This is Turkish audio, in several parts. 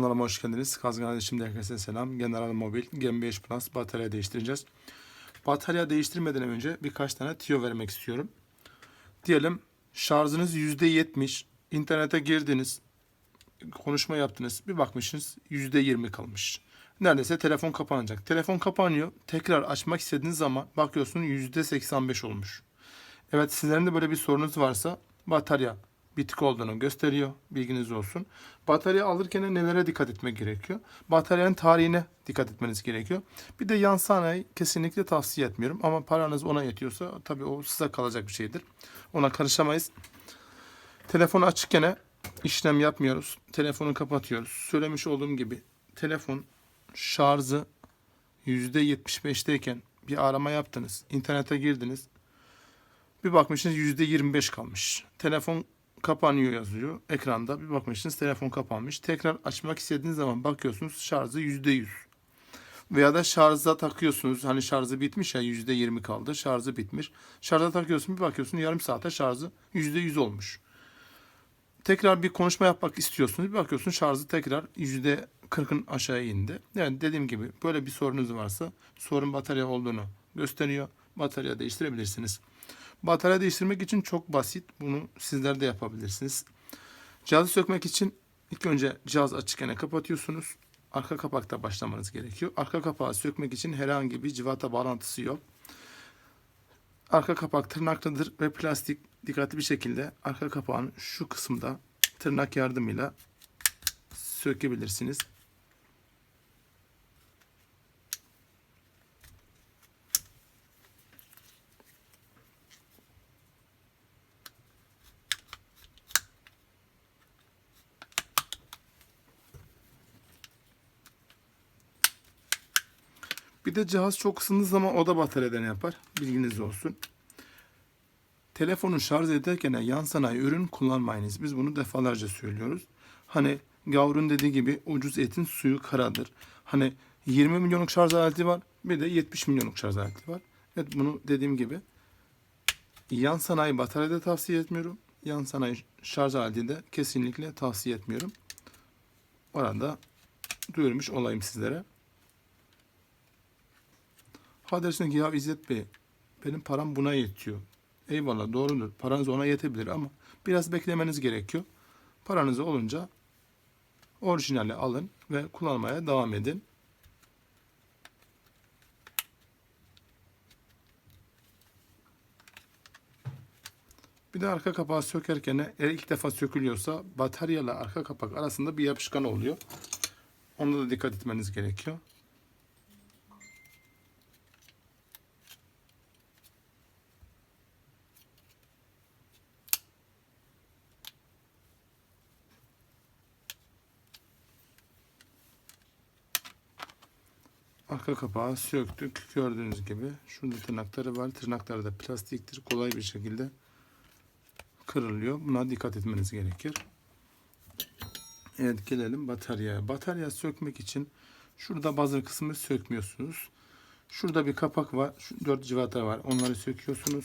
Kanalıma hoş geldiniz. Kazgan kardeşim herkese selam. General Mobil Gen 5 Plus batarya değiştireceğiz. Batarya değiştirmeden önce birkaç tane tiyo vermek istiyorum. Diyelim şarjınız %70. İnternete girdiniz. Konuşma yaptınız. Bir bakmışsınız %20 kalmış. Neredeyse telefon kapanacak. Telefon kapanıyor. Tekrar açmak istediğiniz zaman bakıyorsun %85 olmuş. Evet sizlerin de böyle bir sorunuz varsa batarya bitik olduğunu gösteriyor. Bilginiz olsun. Batarya alırken nelere dikkat etmek gerekiyor? Bataryanın tarihine dikkat etmeniz gerekiyor. Bir de yan sanayi kesinlikle tavsiye etmiyorum. Ama paranız ona yetiyorsa tabii o size kalacak bir şeydir. Ona karışamayız. Telefonu açıkken işlem yapmıyoruz. Telefonu kapatıyoruz. Söylemiş olduğum gibi telefon şarjı %75'teyken bir arama yaptınız. İnternete girdiniz. Bir bakmışsınız %25 kalmış. Telefon kapanıyor yazıyor ekranda. Bir bakmışsınız telefon kapanmış. Tekrar açmak istediğiniz zaman bakıyorsunuz şarjı %100. Veya da şarja takıyorsunuz. Hani şarjı bitmiş ya %20 kaldı. Şarjı bitmiş. Şarja takıyorsun bir bakıyorsun yarım saate şarjı %100 olmuş. Tekrar bir konuşma yapmak istiyorsunuz. Bir bakıyorsun şarjı tekrar %40'ın aşağıya indi. Yani dediğim gibi böyle bir sorunuz varsa sorun batarya olduğunu gösteriyor. Batarya değiştirebilirsiniz. Batarya değiştirmek için çok basit. Bunu sizler de yapabilirsiniz. Cihazı sökmek için ilk önce cihaz açıkken kapatıyorsunuz. Arka kapakta başlamanız gerekiyor. Arka kapağı sökmek için herhangi bir civata bağlantısı yok. Arka kapak tırnaklıdır ve plastik dikkatli bir şekilde arka kapağın şu kısımda tırnak yardımıyla sökebilirsiniz. Bir de cihaz çok ısındığı zaman o da bataryadan yapar. Bilginiz olsun. Telefonu şarj ederken yan sanayi ürün kullanmayınız. Biz bunu defalarca söylüyoruz. Hani Gavrun dediği gibi ucuz etin suyu karadır. Hani 20 milyonluk şarj aleti var. Bir de 70 milyonluk şarj aleti var. Evet bunu dediğim gibi yan sanayi bataryada tavsiye etmiyorum. Yan sanayi şarj aleti de kesinlikle tavsiye etmiyorum. Orada duyurmuş olayım sizlere. Ha dersin ki ya İzzet Bey benim param buna yetiyor. Eyvallah doğrudur. Paranız ona yetebilir ama biraz beklemeniz gerekiyor. Paranız olunca orijinali alın ve kullanmaya devam edin. Bir de arka kapağı sökerken eğer ilk defa sökülüyorsa bataryayla arka kapak arasında bir yapışkan oluyor. Onda da dikkat etmeniz gerekiyor. Arka kapağı söktük. Gördüğünüz gibi. Şurada tırnakları var. Tırnakları da plastiktir. Kolay bir şekilde kırılıyor. Buna dikkat etmeniz gerekir. Evet gelelim bataryaya. Batarya sökmek için şurada bazı kısmı sökmüyorsunuz. Şurada bir kapak var. Şu dört civata var. Onları söküyorsunuz.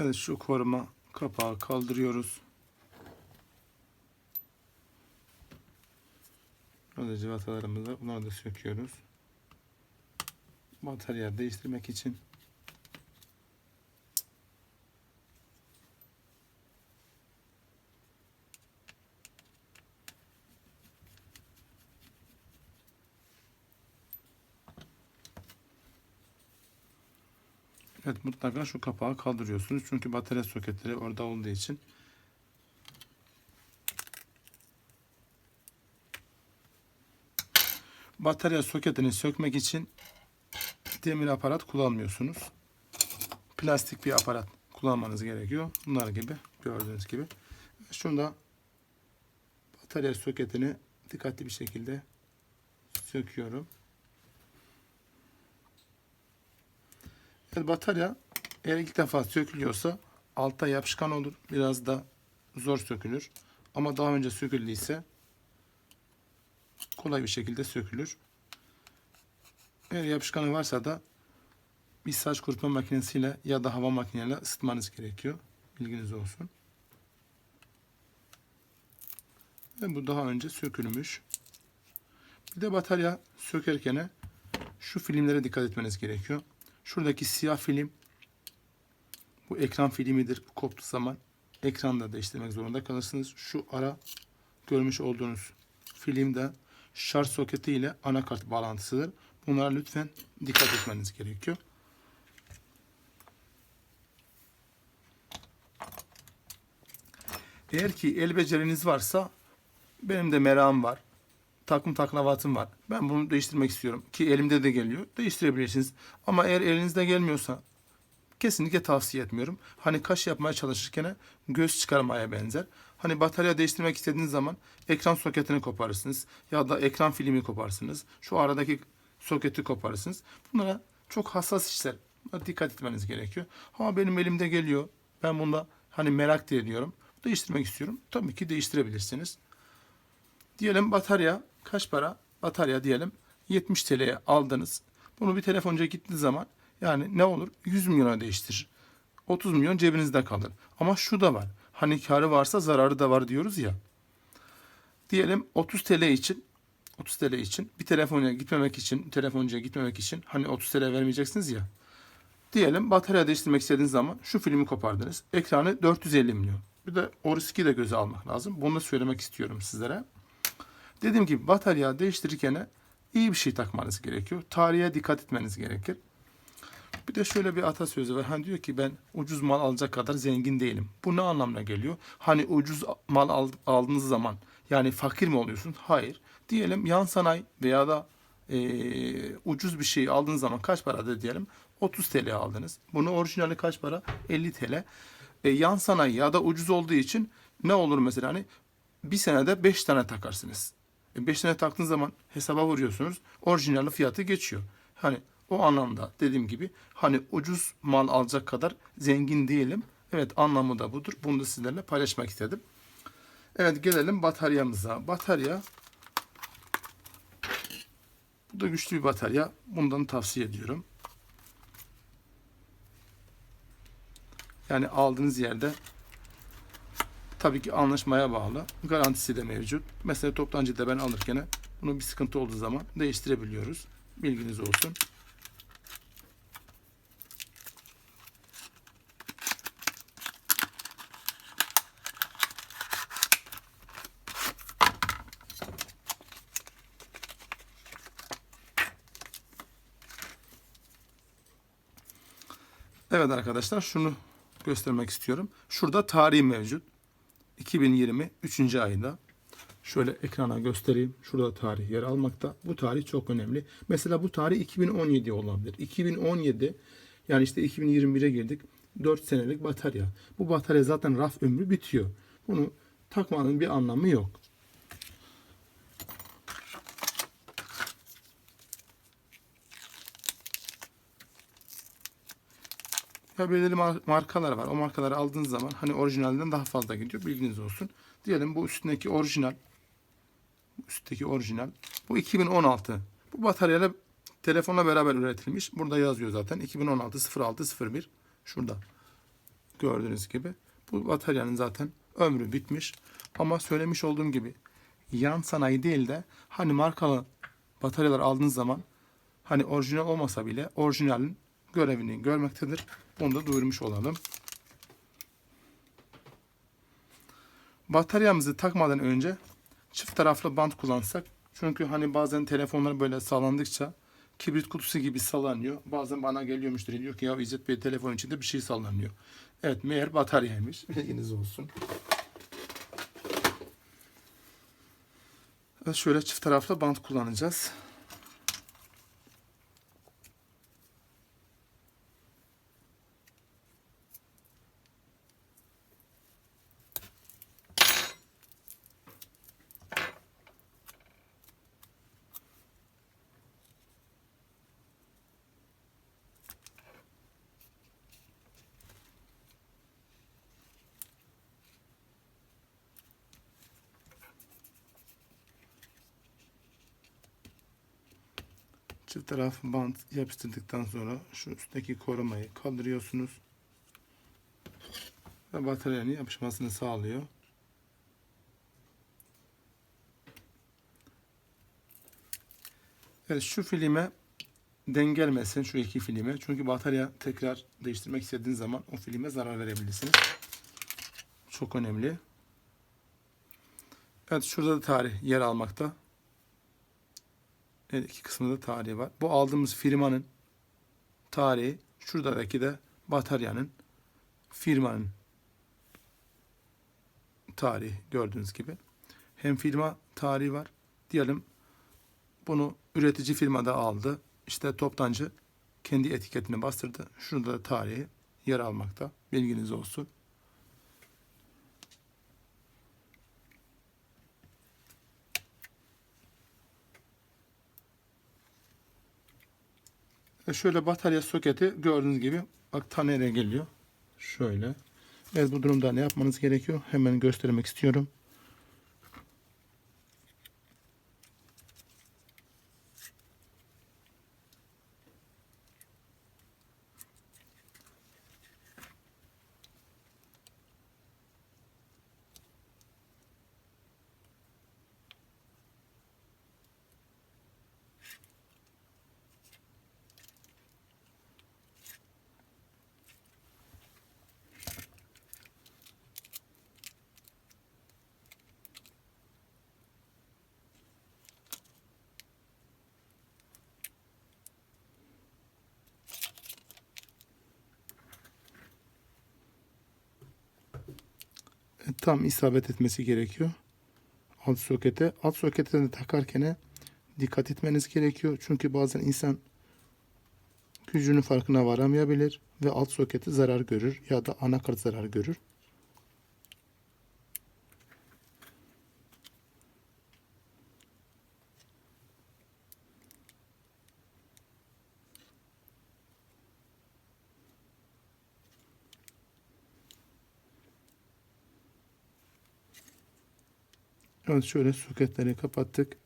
Evet şu koruma kapağı kaldırıyoruz. Burada civatalarımız var. Bunları da söküyoruz. Batarya değiştirmek için Evet mutlaka şu kapağı kaldırıyorsunuz. Çünkü batarya soketleri orada olduğu için. Batarya soketini sökmek için demir aparat kullanmıyorsunuz. Plastik bir aparat kullanmanız gerekiyor. Bunlar gibi gördüğünüz gibi. Şunda batarya soketini dikkatli bir şekilde söküyorum. Batarya eğer ilk defa sökülüyorsa altta yapışkan olur. Biraz da zor sökülür. Ama daha önce söküldüyse kolay bir şekilde sökülür. Eğer yapışkanı varsa da bir saç kurutma makinesiyle ya da hava makineyle ısıtmanız gerekiyor. Bilginiz olsun. Ve bu daha önce sökülmüş. Bir de batarya sökerken şu filmlere dikkat etmeniz gerekiyor. Şuradaki siyah film bu ekran filmidir. Bu koptuğu zaman ekranda değiştirmek zorunda kalırsınız. Şu ara görmüş olduğunuz film de şarj soketi ile anakart bağlantısıdır. Bunlara lütfen dikkat etmeniz gerekiyor. Eğer ki el beceriniz varsa benim de merakım var. Takım taklavatım var. Ben bunu değiştirmek istiyorum. Ki elimde de geliyor. Değiştirebilirsiniz. Ama eğer elinizde gelmiyorsa kesinlikle tavsiye etmiyorum. Hani kaş yapmaya çalışırken göz çıkarmaya benzer. Hani batarya değiştirmek istediğiniz zaman ekran soketini koparırsınız. Ya da ekran filmi koparsınız. Şu aradaki soketi koparırsınız. Bunlara çok hassas işler. Buna dikkat etmeniz gerekiyor. Ama benim elimde geliyor. Ben bunda hani merak diye ediyorum. Değiştirmek istiyorum. Tabii ki değiştirebilirsiniz. Diyelim batarya kaç para? Batarya diyelim 70 TL'ye aldınız. Bunu bir telefoncuya gittiğiniz zaman yani ne olur? 100 milyona değiştirir. 30 milyon cebinizde kalır. Ama şu da var. Hani karı varsa zararı da var diyoruz ya. Diyelim 30 TL için 30 TL için bir telefoncuya gitmemek için, telefoncuya gitmemek için hani 30 TL vermeyeceksiniz ya. Diyelim batarya değiştirmek istediğiniz zaman şu filmi kopardınız. Ekranı 450 milyon. Bir de o riski de göze almak lazım. Bunu da söylemek istiyorum sizlere. Dediğim gibi batarya değiştirirken iyi bir şey takmanız gerekiyor. Tarihe dikkat etmeniz gerekir. Bir de şöyle bir atasözü var. Hani diyor ki ben ucuz mal alacak kadar zengin değilim. Bu ne anlamına geliyor? Hani ucuz mal al- aldığınız zaman yani fakir mi oluyorsun? Hayır. Diyelim yan sanayi veya da eee, ucuz bir şey aldığınız zaman kaç paradır diyelim? 30 TL aldınız. Bunu orijinali kaç para? 50 TL. E, yan sanayi ya da ucuz olduğu için ne olur mesela hani bir senede 5 tane takarsınız. 5 tane taktığınız zaman hesaba vuruyorsunuz. Orijinali fiyatı geçiyor. Hani o anlamda dediğim gibi hani ucuz mal alacak kadar zengin değilim. Evet anlamı da budur. Bunu da sizlerle paylaşmak istedim. Evet gelelim bataryamıza. Batarya bu da güçlü bir batarya. Bundan tavsiye ediyorum. Yani aldığınız yerde tabii ki anlaşmaya bağlı. Garantisi de mevcut. Mesela toptancıda ben alırken bunu bir sıkıntı olduğu zaman değiştirebiliyoruz. Bilginiz olsun. Evet arkadaşlar şunu göstermek istiyorum. Şurada tarih mevcut. 2020 3. ayda. Şöyle ekrana göstereyim. Şurada tarih yer almakta. Bu tarih çok önemli. Mesela bu tarih 2017 olabilir. 2017 yani işte 2021'e girdik. 4 senelik batarya. Bu batarya zaten raf ömrü bitiyor. Bunu takmanın bir anlamı yok. Ya belirli mar- markalar var. O markaları aldığınız zaman hani orijinalinden daha fazla gidiyor. Bilginiz olsun. Diyelim bu üstündeki orijinal. Üstteki orijinal. Bu 2016. Bu bataryayla telefonla beraber üretilmiş. Burada yazıyor zaten. 2016 06 01. Şurada. Gördüğünüz gibi. Bu bataryanın zaten ömrü bitmiş. Ama söylemiş olduğum gibi yan sanayi değil de hani markalı bataryalar aldığınız zaman hani orijinal olmasa bile orijinalin görevini görmektedir. Bunu da duyurmuş olalım. Bataryamızı takmadan önce çift taraflı bant kullansak. Çünkü hani bazen telefonlar böyle sallandıkça kibrit kutusu gibi sallanıyor. Bazen bana geliyor diyor ki ya İzzet Bey telefon içinde bir şey sallanıyor. Evet meğer bataryaymış. Bilginiz olsun. Şöyle çift taraflı bant kullanacağız. Çift taraf bant yapıştırdıktan sonra şu üstteki korumayı kaldırıyorsunuz. Ve bataryanın yapışmasını sağlıyor. Evet şu filme dengelmesin şu iki filme. Çünkü batarya tekrar değiştirmek istediğiniz zaman o filme zarar verebilirsiniz. Çok önemli. Evet şurada da tarih yer almakta. Evet iki kısmında tarihi var. Bu aldığımız firmanın tarihi şuradaki de bataryanın firmanın tarihi gördüğünüz gibi. Hem firma tarihi var. Diyelim bunu üretici firmada aldı. İşte toptancı kendi etiketini bastırdı. Şurada da tarihi yer almakta. Bilginiz olsun. E şöyle batarya soketi gördüğünüz gibi bak ta nereye geliyor. Şöyle. Evet bu durumda ne yapmanız gerekiyor? Hemen göstermek istiyorum. Tam isabet etmesi gerekiyor. Alt sokete. Alt sokete de takarken dikkat etmeniz gerekiyor. Çünkü bazen insan gücünün farkına varamayabilir ve alt soketi zarar görür ya da anakart zarar görür. Evet şöyle soketleri kapattık.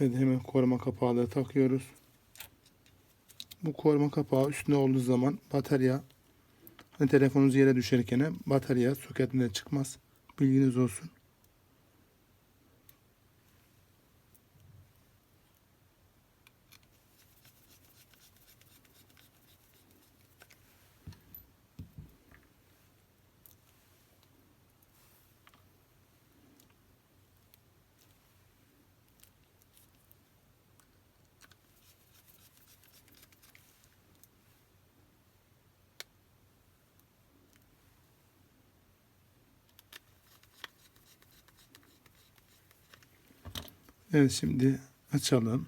Evet hemen koruma kapağı da takıyoruz. Bu koruma kapağı üstünde olduğu zaman batarya hani telefonunuz yere düşerken batarya soketinden çıkmaz. Bilginiz olsun. Evet şimdi açalım.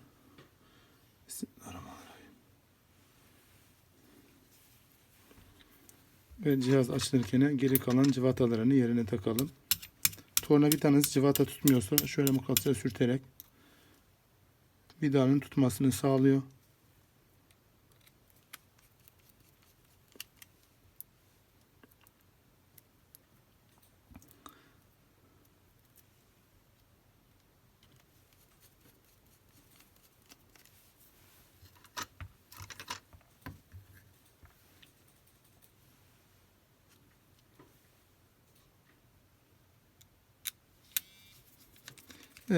Ve cihaz açılırken geri kalan civatalarını yerine takalım. Torna bir tanesi civata tutmuyorsa şöyle mıknatısla sürterek vidanın tutmasını sağlıyor.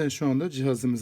Şu anda cihazımızı